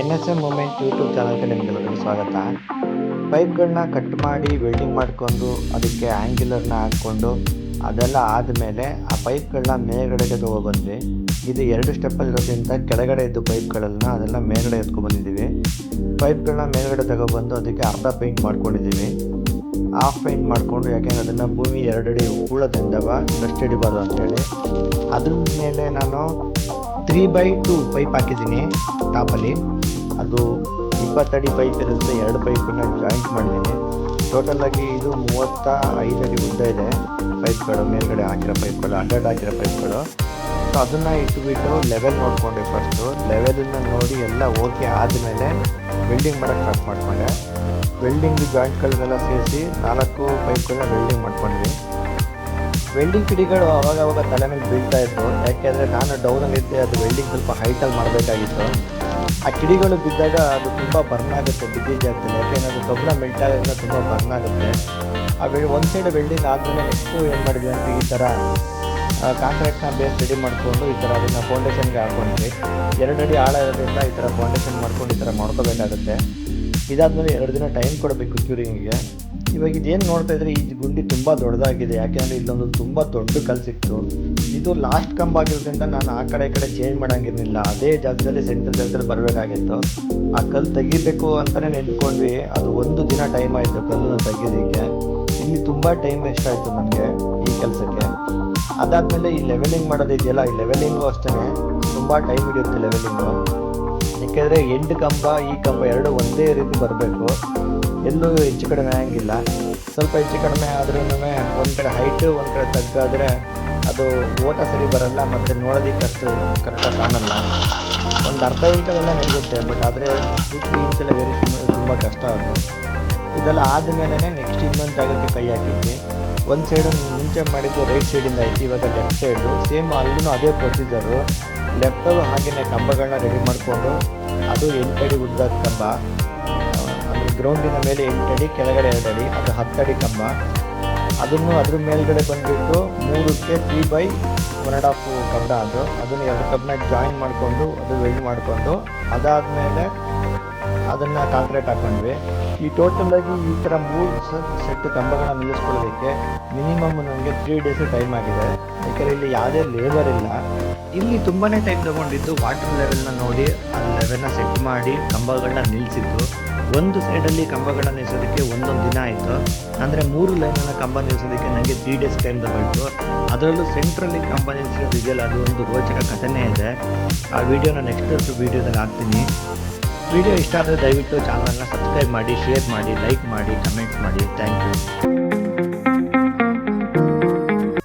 N S M moment YouTube ಚಾನಲ್ಗೆ ನಿಮಗೆಲ್ಲರಿಗೂ ಸ್ವಾಗತ. ಪೈಪ್ಗಳನ್ನ ಕಟ್ ಮಾಡಿ ವೆಲ್ಡಿಂಗ್ ಮಾಡಿಕೊಂಡು ಅದಕ್ಕೆ ಆ್ಯಂಗ್ಯುಲರ್ನ ಹಾಕ್ಕೊಂಡು ಅದೆಲ್ಲ ಆದಮೇಲೆ ಆ ಪೈಪ್ಗಳನ್ನ ಮೇಲ್ಗಡೆಗೆ ತಗೊಬಂದ್ವಿ. ಇದು ಎರಡು ಸ್ಟೆಪ್ಪಲ್ಲಿ ಇರೋದ್ರಿಂದ ಕೆಳಗಡೆ ಇದ್ದು ಪೈಪ್ಗಳನ್ನು ಅದೆಲ್ಲ ಮೇಲ್ಗಡೆ ಎತ್ಕೊಬಂದಿದ್ದೀವಿ ಪೈಪ್ಗಳನ್ನ ಮೇಲ್ಗಡೆ ತಗೊಬಂದು ಅದಕ್ಕೆ ಅರ್ಧ ಪೇಂಟ್ ಮಾಡ್ಕೊಂಡಿದ್ದೀವಿ. ಹಾಫ್ ಪೇಂಟ್ ಮಾಡಿಕೊಂಡು ಯಾಕೆಂದ್ರೆ ಅದನ್ನು ಭೂಮಿ ಎರಡಡಿ ಹೂಳದಿಂದವ ಡಸ್ಟ್ ಹಿಡಿಬಾರ್ದು ಅಂತೇಳಿ. ಅದ್ರ ಮೇಲೆ ನಾನು ತ್ರೀ ಬೈ ಟು ಪೈಪ್ ಹಾಕಿದ್ದೀನಿ, ಟಾಪಲ್ಲಿ. ಅದು ಇಪ್ಪತ್ತಡಿ ಪೈಪ್ ಇರುತ್ತೆ, ಎರಡು ಪೈಪನ್ನ ಜಾಯಿಂಟ್ ಮಾಡಿದ್ದೀನಿ. ಟೋಟಲಾಗಿ ಇದು ಮೂವತ್ತ ಐದು ಅಡಿ ಉದ್ದ ಇದೆ, ಪೈಪ್ಗಳು, ಮೇಲ್ಗಡೆ ಹಾಕಿರೋ ಪೈಪ್ಗಳು, ಹಂಡ್ರೆಡ್ ಹಾಕಿರೋ ಪೈಪ್ಗಳು. ಸೊ ಅದನ್ನು ಇಟ್ಬಿಟ್ಟು ಲೆವೆಲ್ ನೋಡಿಕೊಂಡೆ ಫಸ್ಟು ಲೆವೆಲನ್ನು ನೋಡಿ ಎಲ್ಲ ಓಕೆ ಆದಮೇಲೆ ವೆಲ್ಡಿಂಗ್ ಮಾಡೋಕ್ಕೆ ಸ್ಟಾರ್ಟ್ ಮಾಡಿಕೊಂಡೆ. ವೆಲ್ಡಿಂಗ್ ಜಾಯಿಂಟ್ಗಳನ್ನೆಲ್ಲ ಸೇರಿಸಿ ನಾಲ್ಕು ಪೈಪ್ಗಳನ್ನ ವೆಲ್ಡಿಂಗ್ ಮಾಡ್ಕೊಂಡ್ವಿ ವೆಲ್ಡಿಂಗ್ ಕಿಡಿಗಳು ಅವಾಗ ಅವಾಗ ತಲೆ ಮೇಲೆ ಬೀಳ್ತಾ ಇತ್ತು. ಯಾಕೆಂದರೆ ನಾನು ಡೌನಲ್ಲಿ ಇದ್ದೆ, ಅದು ವೆಲ್ಡಿಂಗ್ ಸ್ವಲ್ಪ ಹೈಟಲ್ಲಿ ಮಾಡಬೇಕಾಗಿತ್ತು. ಆ ಕಿಡಿಗಳು ಬಿದ್ದಾಗ ಅದು ತುಂಬ ಬರ್ನ್ ಆಗುತ್ತೆ, ಬಿದ್ದಿದ್ದ ಜಾಗದಲ್ಲಿ ಯಾಕೆಂದರೆ ಅದು ಮೆಲ್ಟ್ ಆಗೋದ್ರಿಂದ ತುಂಬ ಬರ್ನ್ ಆಗುತ್ತೆ. ಆ ವೆಲ್ ಒಂದು ಸೈಡ್ ವೆಲ್ಡಿಂಗ್ ಆದಮೇಲೆ ನೆಕ್ಸ್ಟು ಏನು ಮಾಡಿದ್ವಿ ಅಂತ ಈ ಥರ ಕಾಂಕ್ರೀಟ್ನ ಬೇಸ್ ರೆಡಿ ಮಾಡಿಕೊಂಡು ಈ ಥರ ಅದನ್ನು ಫೌಂಡೇಶನ್ಗೆ ಹಾಕ್ಕೊಂಡ್ವಿ ಎರಡು ಅಡಿ ಆಳ ಇರೋದ್ರಿಂದ ಈ ಥರ ಫೌಂಡೇಶನ್ ಮಾಡ್ಕೊಂಡು ಈ ಥರ ಮಾಡ್ಕೋಬೇಕಾಗುತ್ತೆ. ಇದಾದಮೇಲೆ ಎರಡು ದಿನ ಟೈಮ್ ಕೊಡಬೇಕು ಕ್ಯೂರಿಂಗಿಗೆ ಇವಾಗ ಇದೇನು ನೋಡ್ತಾ ಇದ್ರೆ? ಈ ಗುಂಡಿ ತುಂಬ ದೊಡ್ಡದಾಗಿದೆ. ಯಾಕೆಂದರೆ ಇಲ್ಲೊಂದು ತುಂಬ ದೊಡ್ಡ ಕಲ್ಲು ಸಿಕ್ತು. ಇದು ಲಾಸ್ಟ್ ಕಂಬ ಆಗಿರೋದ್ರಿಂದ ನಾನು ಆ ಕಡೆ ಈ ಕಡೆ ಚೇಂಜ್ ಮಾಡೋಂಗಿರಲಿಲ್ಲ. ಅದೇ ಜಾಗದಲ್ಲಿ ಸೆಂಟ್ರಲ್ ಜಾಗದಲ್ಲಿ ಬರಬೇಕಾಗಿತ್ತು. ಆ ಕಲ್ಲು ತೆಗಿಬೇಕು ಅಂತಲೇ ನೆನ್ಕೊಂಡ್ವಿ ಅದು ಒಂದು ದಿನ ಟೈಮ್ ಆಯಿತು ಕಲ್ಲನ್ನು ತೆಗಿಯೋದಕ್ಕೆ. ಇಲ್ಲಿ ತುಂಬ ಟೈಮ್ ವೇಸ್ಟ್ ಆಯಿತು ನನಗೆ ಈ ಕೆಲಸಕ್ಕೆ. ಅದಾದಮೇಲೆ ಈ ಲೆವೆಲಿಂಗ್ ಮಾಡೋದಿದೆಯಲ್ಲ, ಈ ಲೆವೆಲಿಂಗು ಅಷ್ಟೇ ತುಂಬ ಟೈಮ್ ಹಿಡಿಯುತ್ತೆ ಲೆವೆಲಿಂಗು ಯಾಕೆಂದರೆ ಎಂಟು ಕಂಬ, ಈ ಕಂಬ ಎರಡು ಒಂದೇ ರೀತಿ ಬರಬೇಕು. ಎಲ್ಲೂ ಹೆಚ್ಚು ಕಡಿಮೆ ಆಗಂಗಿಲ್ಲ ಸ್ವಲ್ಪ ಹೆಚ್ಚು ಕಡಿಮೆ ಆದ್ರೂ ಒಂದು ಕಡೆ ಹೈಟು ಒಂದು ಕಡೆ ತಗ್ಗಾದರೆ ಅದು ಓಟ ಸರಿ ಬರಲ್ಲ ಮತ್ತು ನೋಡೋದಕ್ಕೆ ಅಷ್ಟು ಕರೆಕ್ಟಾಗಿ ಕಾಣಲ್ಲ. ಒಂದು ಅರ್ಧ ಇಂಚೆಲ್ಲ ನಡೆಯುತ್ತೆ ಬಟ್ ಆದರೆ ಟು ತ್ರೀ ಇಂಚೆಲ್ಲ ವೆರಿ ತುಂಬ ಕಷ್ಟ ಅದು. ಇದೆಲ್ಲ ಆದಮೇಲೆ ನೆಕ್ಸ್ಟ್ ಇನ್ನೊಂದು ಜಾಗಕ್ಕೆ ಕೈ ಹಾಕಿದ್ವಿ. ಒಂದು ಸೈಡು ಮುಂಚೆ ಮಾಡಿದ್ದು ರೈಟ್ ಸೈಡಿಂದ ಐತಿ ಇವಾಗ ಲೆಫ್ಟ್ ಸೈಡು ಸೇಮ್ ಅಲ್ಲೂ ಅದೇ ಪ್ರೊಸೀಜರು ಲೆಫ್ಟಲ್ಲೂ ಹಾಗೆಯೇ ಕಂಬಗಳನ್ನ ರೆಡಿ ಮಾಡಿಕೊಂಡು ಅದು ಎಂಟಡಿ ಉದ್ದದ ಕಂಬ. ಗ್ರೌಂಡಿನ ಮೇಲೆ ಎಂಟಡಿ, ಕೆಳಗಡೆ ಎರಡು ಅಡಿ ಅದು ಹತ್ತಡಿ ಕಂಬ. ಅದನ್ನು ಅದ್ರ ಮೇಲ್ಗಡೆ ಬಂದುಬಿಟ್ಟು ಮೂರಕ್ಕೆ three by one and half ಕಂಬ ಅದು. ಅದನ್ನು ಎರಡು ಕಬ್ಬನ ಜಾಯಿನ್ ಮಾಡಿಕೊಂಡು, ಅದು ವೆಲ್ಡ್ ಮಾಡಿಕೊಂಡು, ಅದಾದಮೇಲೆ ಅದನ್ನು ಕಾಂಕ್ರೀಟ್ ಹಾಕೊಂಡ್ವಿ. ಈ ಟೋಟಲಾಗಿ ಈ ಥರ ಮೂರು ಸೆಟ್ ಕಂಬಗಳನ್ನ ನಿಲ್ಲಿಸ್ಕೊಳ್ಳೋದಕ್ಕೆ ಮಿನಿಮಮ್ ನನಗೆ ತ್ರೀ ಡೇಸ್ ಟೈಮ್ ಆಗಿದೆ. ಯಾಕಂದರೆ ಇಲ್ಲಿ ಯಾವುದೇ ಲೇಬರ್ ಇಲ್ಲ. ಇಲ್ಲಿ ತುಂಬಾ ಟೈಮ್ ತೊಗೊಂಡಿದ್ದು ವಾಟರ್ ಲೆವೆಲ್ನ ನೋಡಿ, ಆ ಲೆವೆಲ್ನ ಸೆಟ್ ಮಾಡಿ, ಕಂಬಗಳನ್ನ ನಿಲ್ಲಿಸಿದ್ದು ಒಂದು ಸೈಡಲ್ಲಿ ಕಂಬಗಳನ್ನು ನಿಲ್ಲಿಸೋದಕ್ಕೆ ಒಂದೊಂದು ದಿನ ಆಯಿತು. ಅಂದರೆ ಮೂರು ಲೈನನ್ನು ಕಂಬ ನಿಲ್ಲಿಸೋದಕ್ಕೆ ನನಗೆ ತ್ರೀ ಡೇಸ್ ಟೈಮ್ ತಗೊಳ್ತು. ಅದರಲ್ಲೂ ಸೆಂಟ್ರಲ್ಲಿ ಕಂಬ ಇದೆಯಲ್ಲ ಅದು ಒಂದು ರೋಚಕ ಕಥೆನೇ ಇದೆ. ಆ ವಿಡಿಯೋನ ನೆಕ್ಸ್ಟ್ ವೀಡಿಯೋದಲ್ಲಿ ಹಾಕ್ತೀನಿ. ವಿಡಿಯೋ ಇಷ್ಟ ಆದರೆ ದಯವಿಟ್ಟು ಚಾನಲ್ನ ಸಬ್ಸ್ಕ್ರೈಬ್ ಮಾಡಿ ಶೇರ್ ಮಾಡಿ ಲೈಕ್ ಮಾಡಿ ಕಮೆಂಟ್ ಮಾಡಿ. Thank you